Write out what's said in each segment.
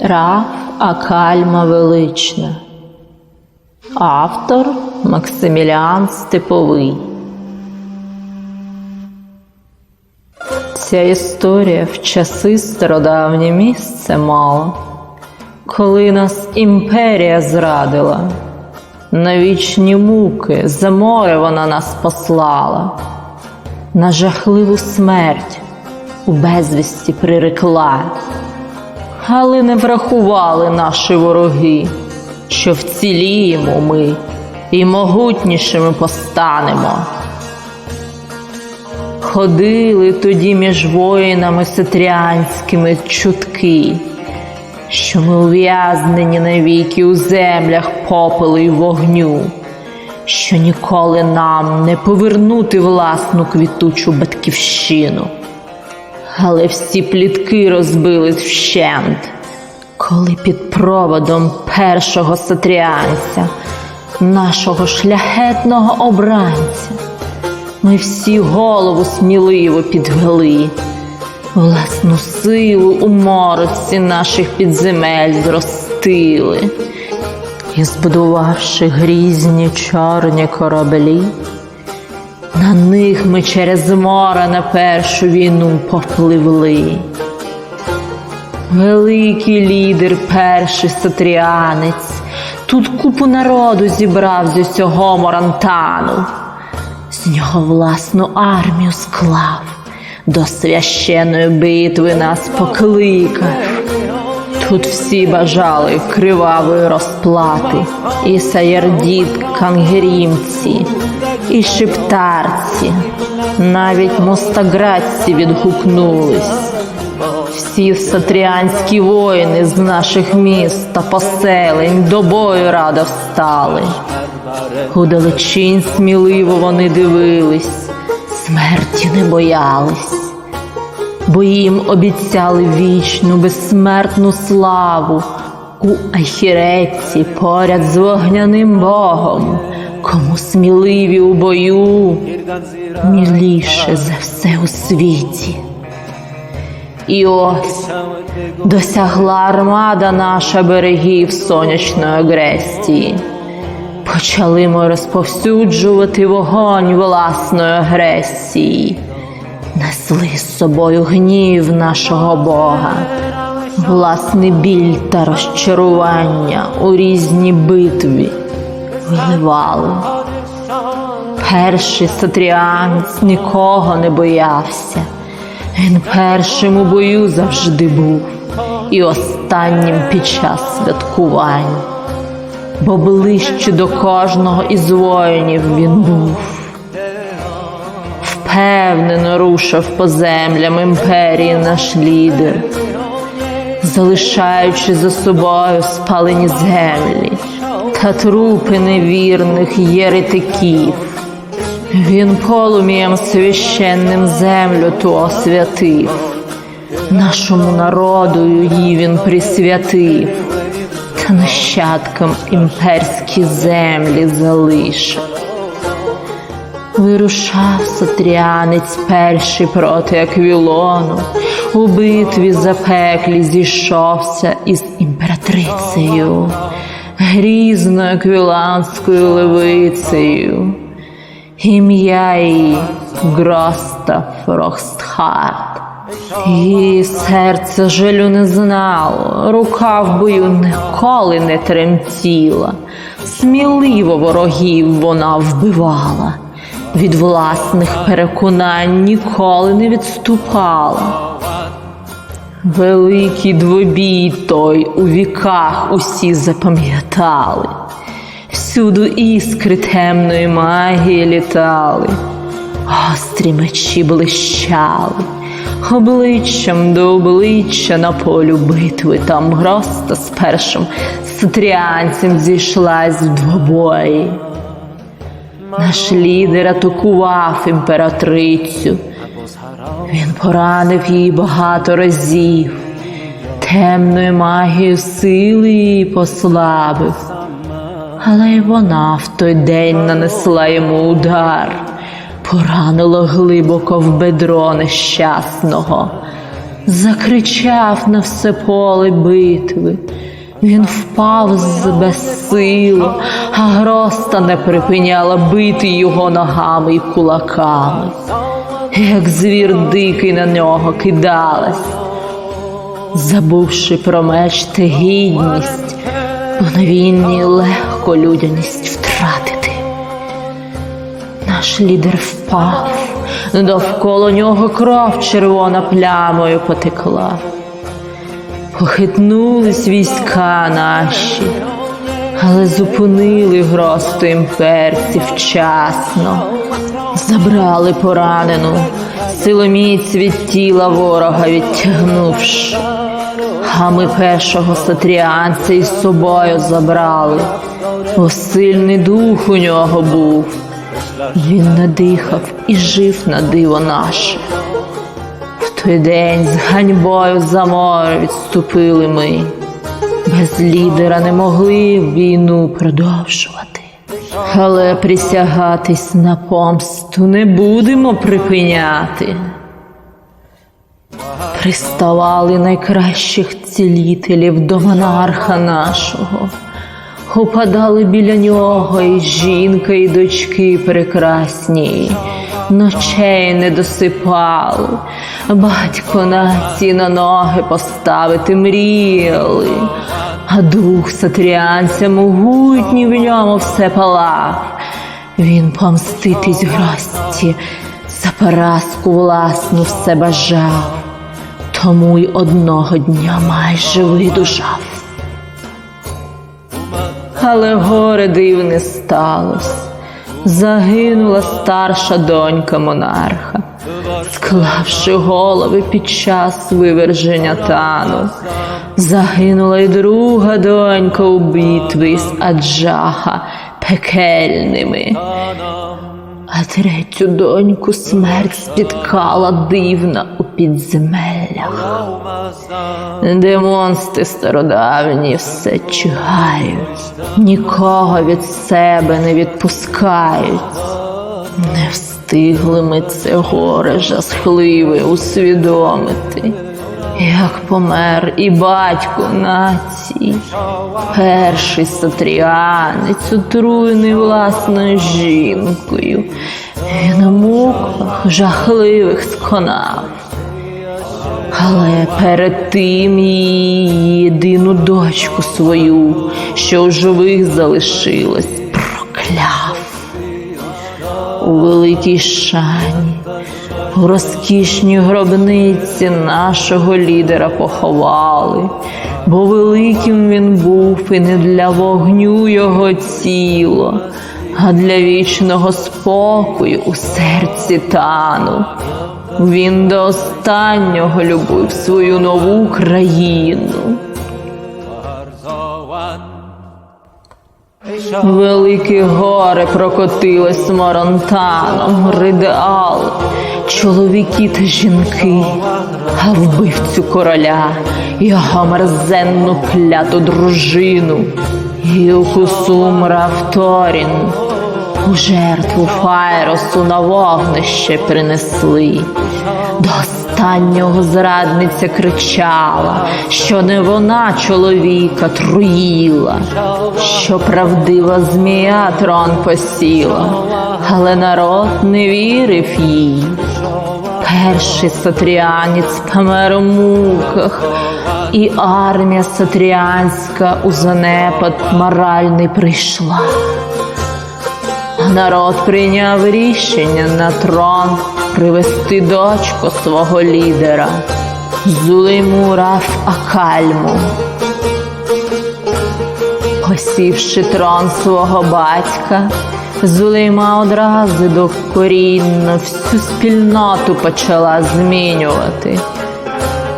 Раф Акальма Велична. Автор Максиміліан Степовий. Ця історія в часи стародавнє місце мала, коли нас імперія зрадила. На вічні муки за море вона нас послала, на жахливу смерть у безвісті прирекла. Але не врахували наші вороги, що вціліємо ми і могутнішими постанемо. Ходили тоді між воїнами ситрянськими чутки, що ми ув'язнені навіки у землях попелу й вогню, що ніколи нам не повернути власну квітучу батьківщину. Але всі плітки розбились вщент, коли під проводом першого сатріанця, нашого шляхетного обранця, ми всі голову сміливо підвели, власну силу у морозці наших підземель зростили, і, збудувавши грізні чорні кораблі, на них ми через море на першу війну попливли. Великий лідер, перший сатріанець, тут купу народу зібрав з усього Морантану, з нього власну армію склав, до священної битви нас покликав. Тут всі бажали кривавої розплати, і саярдіт кангерімці, і шептарці, навіть мостаградці відгукнулись. Всі сатріанські воїни з наших міст та поселень до бою радо встали. Удалечінь сміливо вони дивились, смерті не боялись бо їм обіцяли вічну безсмертну славу у Ахіреці поряд з вогняним Богом, кому сміливі у бою, міліше за все у світі. І ось досягла армада наша берегів сонячної агресії. Почали ми розповсюджувати вогонь власної агресії несли з собою гнів нашого Бога, власний біль та розчарування у різні битві виливали. Перший сатріанець нікого не боявся, він першим у бою завжди був і останнім під час святкувань, бо ближче до кожного із воїнів він був. Впевнено рушив по землям імперії наш лідер, залишаючи за собою спалені землі та трупи невірних єретиків. Він полум'ям священним землю ту освятив, нашому народу її він присвятив, та нащадкам імперські землі залишив. Вирушав сатрянець перший проти Аквілону, у битві запеклі зійшовся із імператрицею, грізною аквіланською левицею, ім'я її Гроста Фрохстхарт. Її серце жалю не знало, рука в бою ніколи не тремтіла, сміливо ворогів вона вбивала від власних переконань ніколи не відступала. Великий двобій той у віках усі запам'ятали, всюду іскри темної магії літали, гострі мечі блищали, обличчям до обличчя на полю битви там гроста з першим сатріанцем зійшлась в двобої. Наш лідер атакував імператрицю. Він поранив її багато разів, темною магією сили її послабив. Але й вона в той день нанесла йому удар, поранила глибоко в бедро нещасного, закричав на все поле битви. Він впав з безсилу, а гроста не припиняла бити його ногами й кулаками. Як звір дикий на нього кидалась, забувши про меч та гідність, бо на війні легко людяність втратити. Наш лідер впав, довкола нього кров червона плямою потекла. Похитнулись війська наші, але зупинили гросту імперців вчасно, забрали поранену, силоміць від тіла ворога відтягнувши. А ми першого сатріанця із собою забрали, бо сильний дух у нього був. Він надихав і жив на диво наше. В той день з ганьбою за море відступили ми. Без лідера не могли війну продовжувати. Але присягатись на помсту не будемо припиняти. Приставали найкращих цілителів до монарха нашого. Упадали біля нього і жінка, і дочки прекрасні, ночей не досипали, батько нації на ноги поставити мріяли, а дух сатріанця могутній в ньому все палав. Він помститись грості, за поразку власну все бажав, тому й одного дня майже видужав. Але горе дивне сталося. Загинула старша донька монарха, склавши голови під час виверження тану. Загинула й друга донька у битві з Аджаха пекельними. А третю доньку смерть спіткала дивна у підземеллях, де монстри стародавні все чигають, нікого від себе не відпускають. Не встигли ми це горе жасхливе усвідомити, як помер і батько нації, перший сатріанець, отруєний власною жінкою, і на муках жахливих сконав. Але перед тим її єдину дочку свою, що у живих залишилась, прокляв у великій шані, у розкішній гробниці нашого лідера поховали, бо великим він був і не для вогню його тіло, а для вічного спокою у серці тану. Він до останнього любив свою нову країну. Велике горе прокотилось моронтаном, ридеали, чоловіки та жінки, а вбивцю короля, його мерзенну кляту дружину, і у кусумра Торін, у жертву Файросу на вогнище принесли. До останнього зрадниця кричала, що не вона чоловіка труїла, що правдива змія трон посіла, але народ не вірив їй. Перший сатріанець помер у муках, і армія сатріанська у занепад моральний прийшла. Народ прийняв рішення на трон привести дочку свого лідера Зулейму Раф Акальму. Посівши трон свого батька, Зулейма одразу докорінно всю спільноту почала змінювати.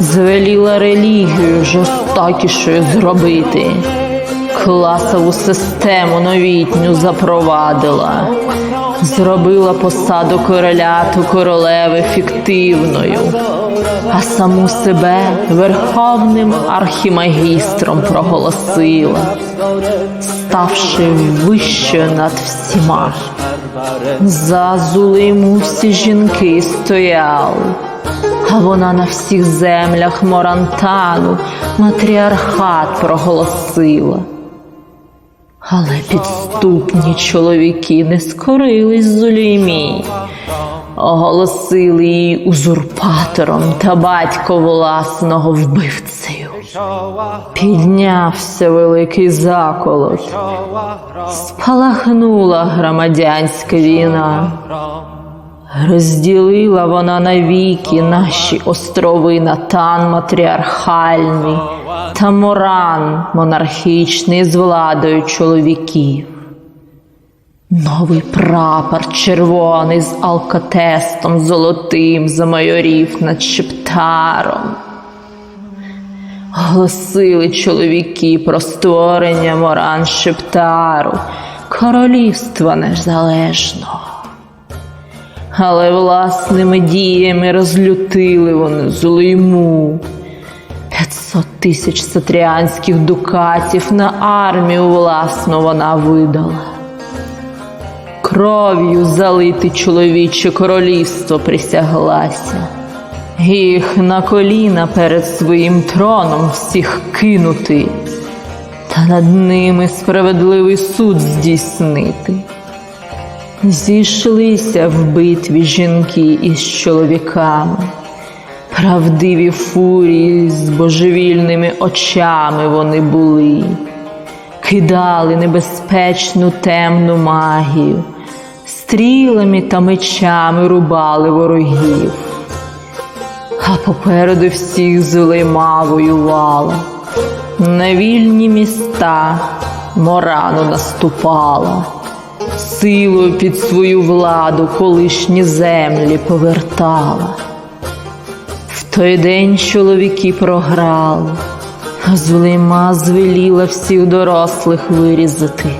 Звеліла релігію жорстокішою зробити класову систему новітню запровадила, зробила посаду короля та королеви фіктивною, а саму себе верховним архімагістром проголосила, ставши вищою над всіма. За Зулиму всі жінки стояли, а вона на всіх землях Морантану матріархат проголосила. Але підступні чоловіки не скорились Зуліймі, оголосили її узурпатором та батько власного вбивцею. Піднявся великий заколот, спалахнула громадянська війна. Розділила вона навіки наші острови Натан матріархальний та Моран монархічний з владою чоловіків. Новий прапор червоний з алкотестом золотим замайорів над Шептаром. Голосили чоловіки про створення Моран Шептару, королівства незалежного. Але власними діями розлютили вони злийму. 500 тисяч сатріанських дукатів на армію власну вона видала. Кров'ю залити чоловіче королівство присяглася, їх на коліна перед своїм троном всіх кинути, та над ними справедливий суд здійснити. Зійшлися в битві жінки із чоловіками, правдиві фурії з божевільними очами вони були, кидали небезпечну темну магію, стрілами та мечами рубали ворогів, а попереду всіх зулейма воювала, на вільні міста морану наступала. Силою під свою владу колишні землі повертала. Той день чоловіки програли, а Зулейма звеліла всіх дорослих вирізати,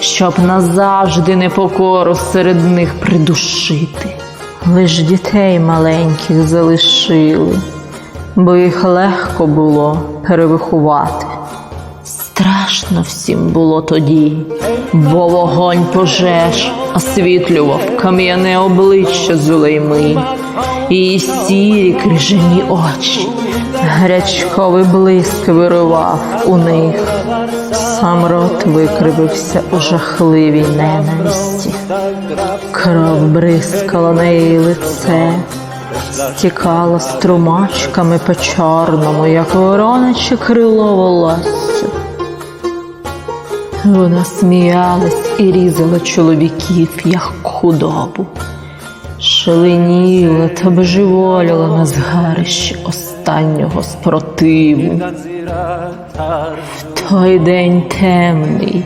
щоб назавжди непокору серед них придушити. Лиш дітей маленьких залишили, бо їх легко було перевиховати. Страшно всім було тоді, бо вогонь пожеж освітлював кам'яне обличчя Зулейми, її сірі крижані очі, гарячковий блиск вирував у них, сам рот викривився у жахливій ненависті, кров бризкала на її лице, стікала струмачками по чорному, як вороняче крило волосся. Вона сміялась і різала чоловіків, як худобу, шаленіла та божеволіла на згарищі останнього спротиву. В той день темний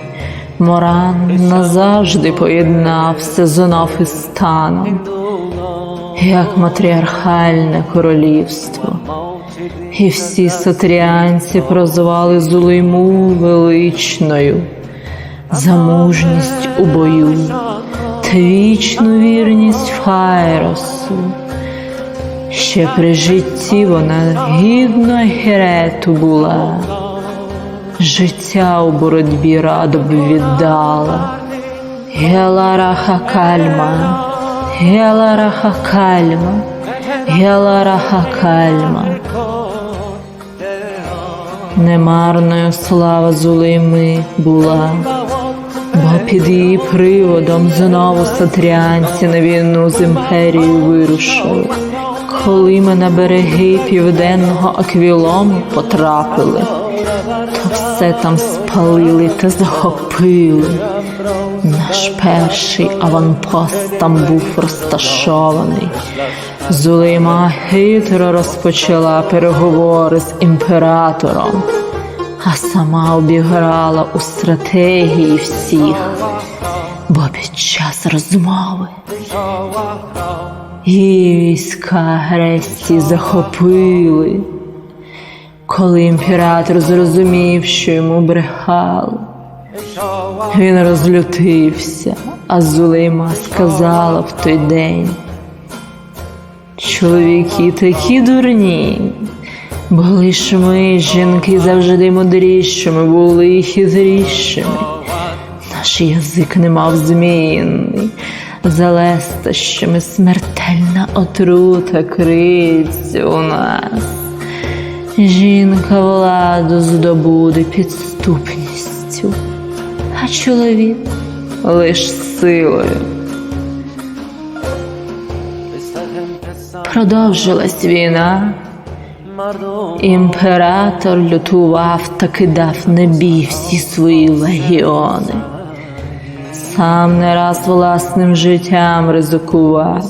Моран назавжди поєднався з Онофистаном, як матріархальне королівство. І всі сатріанці прозвали Зулейму величною за мужність у бою вічну вірність Файросу. Ще при житті вона гідно герету була, життя у боротьбі радо б віддала. Гелараха кальма, Гелараха кальма, Гелараха кальма. Немарною слава Зулейми була, бо під її приводом знову сатріанці на війну з імперією вирушили. Коли ми на береги південного аквілому потрапили, то все там спалили та захопили. Наш перший аванпост там був розташований. Зулейма хитро розпочала переговори з імператором, а сама обіграла у стратегії всіх, бо під час розмови її війська Греції захопили. Коли імператор зрозумів, що йому брехали, він розлютився, а Зулейма сказала в той день. Чоловіки такі дурні, бо лиш ми, жінки, завжди мудрішими були і хитрішими. Наш язик не мав змінний, За лестощами смертельна отрута криється у нас. Жінка владу здобуде підступністю, а чоловік лиш силою. Продовжилась війна. Імператор лютував та кидав на всі свої легіони. Сам не раз власним життям ризикував,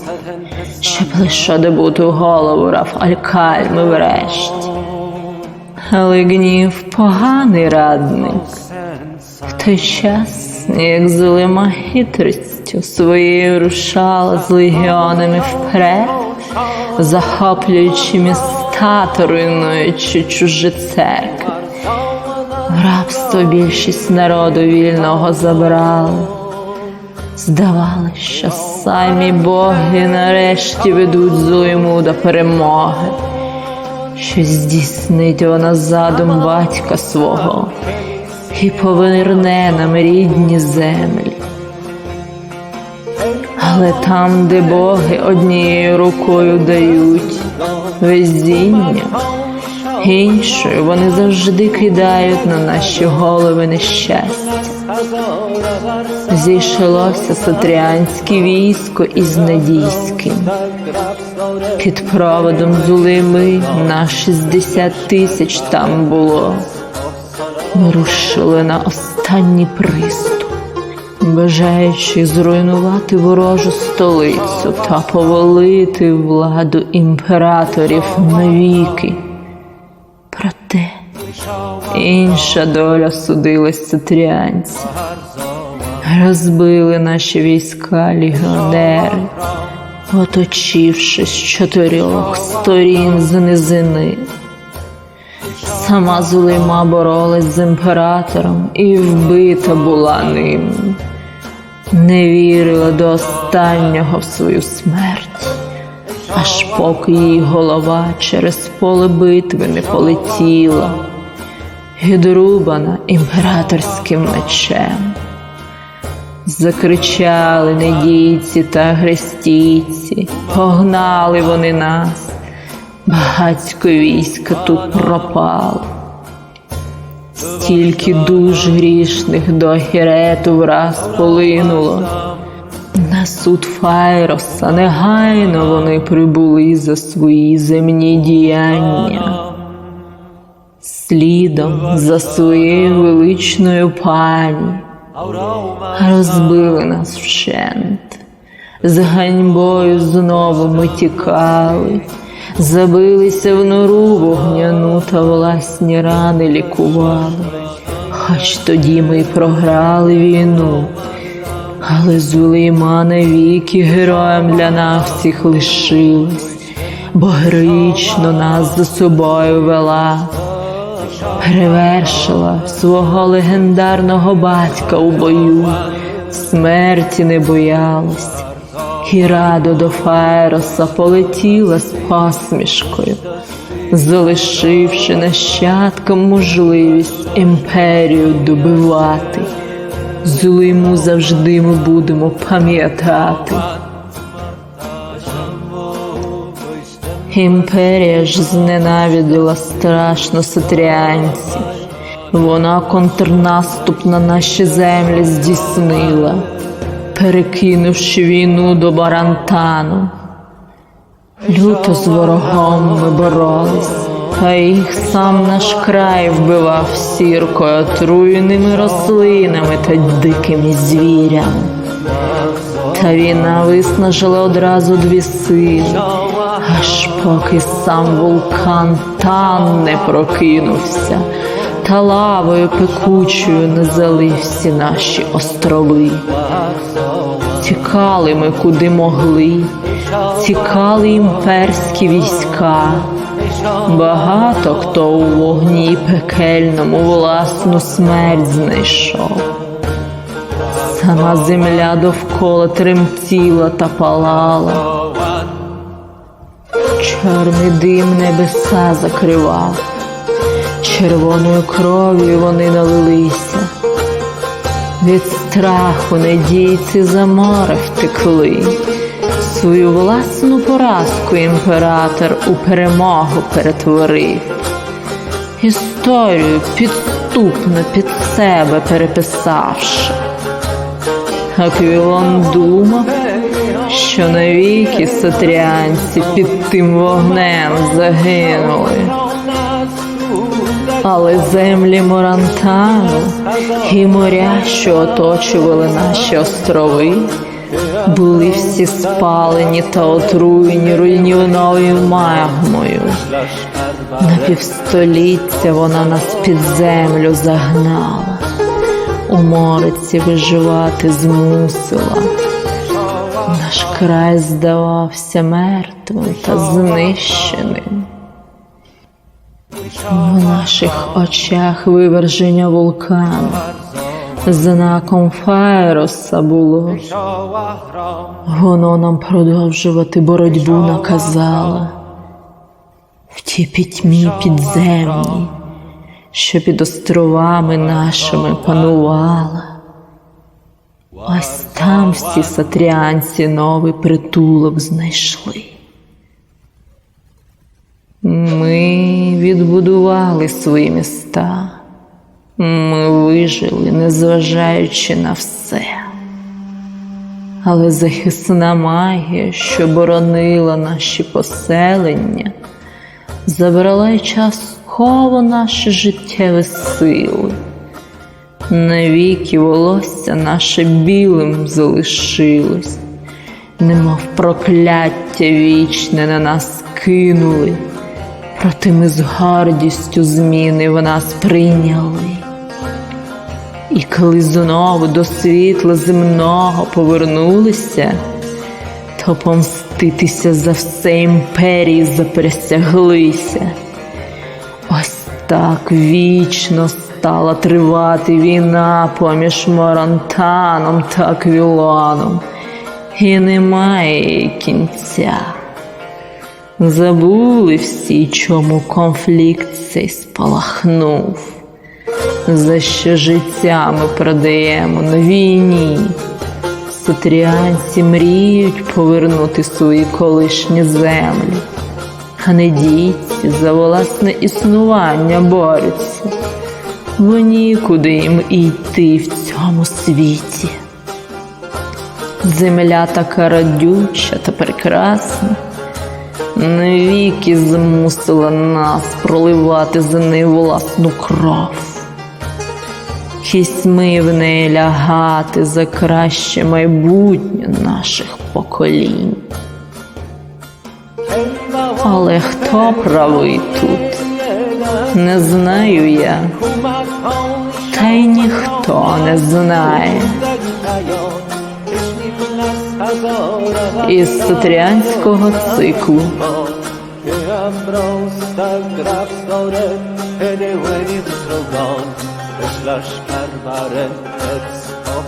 щоб лише добути голову Рафалькальми врешті. Але гнів поганий радник. В той час, як злима хитрістю своєю рушала з легіонами вперед, захоплюючи міста та руйнуючи чужі церкви. Рабство більшість народу вільного забрали. Здавалося, що самі боги нарешті ведуть зуйму до перемоги, що здійснить вона задум батька свого і поверне нам рідні землі. Але там, де боги однією рукою дають везіння, іншою вони завжди кидають на наші голови нещастя. Зійшлося сатріанське військо із Надійським. Під проводом Зулими на 60 тисяч там було. Ми рушили на останній приступ, бажаючи зруйнувати ворожу столицю та повалити владу імператорів навіки. Проте інша доля судилась сатріанців. Розбили наші війська легіонери, оточивши з чотирьох сторін з низини. Сама Зулима боролась з імператором і вбита була ним. Не вірила до останнього в свою смерть, аж поки її голова через поле битви не полетіла, відрубана імператорським мечем. Закричали недійці та грестійці, погнали вони нас. Багацько війська тут пропало. Стільки душ грішних до Ахірету враз полинуло. На суд Файроса негайно вони прибули за свої земні діяння. Слідом за своєю величною пані розбили нас вщент. З ганьбою знову ми тікали забилися в нору вогняну та власні рани лікували. Хоч тоді ми й програли війну, але Зулейма навіки героєм для нас всіх лишилась, бо героїчно нас за собою вела, перевершила свого легендарного батька у бою, смерті не боялась і радо до Файроса полетіла з посмішкою, залишивши нащадкам можливість імперію добивати. Злиму завжди ми будемо пам'ятати. Імперія ж зненавиділа страшно сатріанців. Вона контрнаступ на наші землі здійснила перекинувши війну до Барантану. Люто з ворогом ми боролись, а їх сам наш край вбивав сіркою, отруєними рослинами та дикими звірями. Та війна виснажила одразу дві сили, аж поки сам вулкан Тан не прокинувся, та лавою пекучою не залив всі наші острови. Тікали ми куди могли, тікали імперські війська. Багато хто у вогні пекельному власну смерть знайшов. Сама земля довкола тремтіла та палала. Чорний дим небеса закривав, червоною кров'ю вони налилися. Від страху недійці за втекли. Свою власну поразку імператор у перемогу перетворив. Історію підступно під себе переписавши. Аквілон думав, що навіки сатрянці під тим вогнем загинули. Але землі Морантану і моря, що оточували наші острови, були всі спалені та отруєні руйнівною магмою. На півстоліття вона нас під землю загнала, у мориці виживати змусила. Наш край здавався мертвим та знищеним. В наших очах виверження вулкану знаком Файроса було. Воно нам продовжувати боротьбу наказало. В тій пітьмі підземній, що під островами нашими панувала. Ось там всі сатрянці новий притулок знайшли. Ми відбудували свої міста. Ми вижили, незважаючи на все. Але захисна магія, що боронила наші поселення, забрала й частково наші життєві сили. Навіки волосся наше білим залишилось, немов прокляття вічне на нас кинули. Проте ми з гордістю зміни в нас прийняли. І коли знову до світла земного повернулися, то помститися за все імперії заприсяглися. Ось так вічно стала тривати війна поміж Марантаном та Квілоном, і немає кінця. Забули всі, чому конфлікт цей спалахнув, за що життя ми продаємо на війні. Сатріанці мріють повернути свої колишні землі, а недійці за власне існування борються, бо нікуди їм йти в цьому світі. Земля така радюча та прекрасна навіки змусила нас проливати за неї власну кров. Кісьми в неї лягати за краще майбутнє наших поколінь. Але хто правий тут? Не знаю я, та й ніхто не знає. Із сатрянського циклу. Slash karmarem, ex of